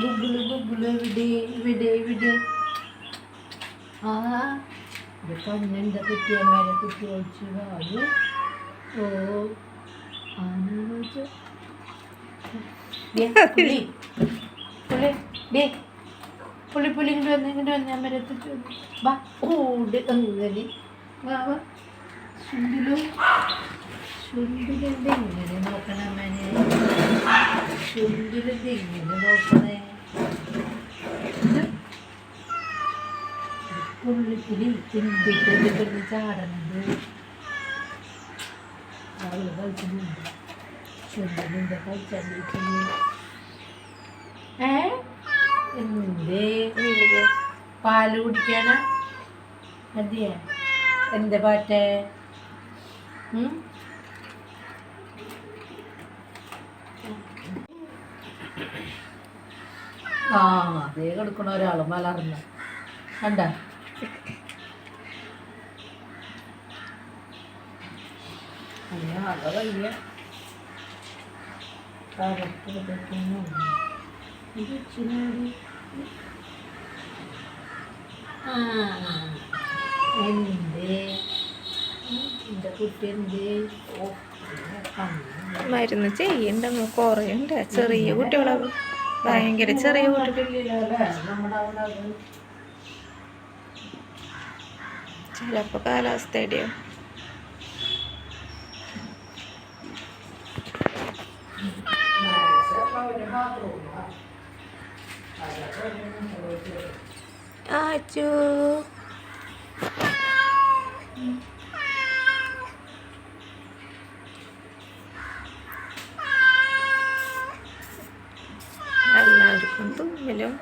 Google Google ഇവിടെ ഇവിടെ ഇവിടെ ആ ഇത് കണ്ണെന്താ കുട്ടിയ മേലെ കുട്ടി ഒഴിച്ചു വാങ്ങി ഓ ആന വെച്ചു പുളി പുളി ഡേ പുളി പുളി ഇങ്ങോട്ട് വന്ന് ഇങ്ങോട്ട് വന്ന് ഞാൻ വന്ന്. വാ ഓട് അങ്ങനെ വാ വാ. ചുണ്ടിലും ചുണ്ടിലെന്ത് ഇങ്ങനെ നോക്കണം മേനെ ചുണ്ടിലെന്ത് ഇങ്ങനെ നോക്കണേ പുള്ളിപ്പുലി തിന്തിട്ട് കിടന്ന് ചാടണത് അവൾ കളിക്കുന്നുണ്ട് ചുണ്ടിലെന്താ കളിച്ചാണ്ടിരിക്കുന്നത് ഏ എന്തേ പാൽ കുടിക്കാനാ? അതെയാ എന്താ പാറ്റേ? ആ അതേ കിടക്കണ ഒരാൾ മലർന്ന്. കണ്ട? അതെ ഇച്ചിരി ആ എന്തേ എന്റെ കുട്ടി എന്തേ ഓ കണ്ണു മരുന്ന് ചെയ്യണ്ട കുറയുണ്ട്. ചെറിയ കുട്ടികളെ ഭയങ്കര ചെറിയ കുട്ടി ചിലപ്പോ കാലാവസ്ഥയുടെയോ ആച്ചു Quanto um milhão?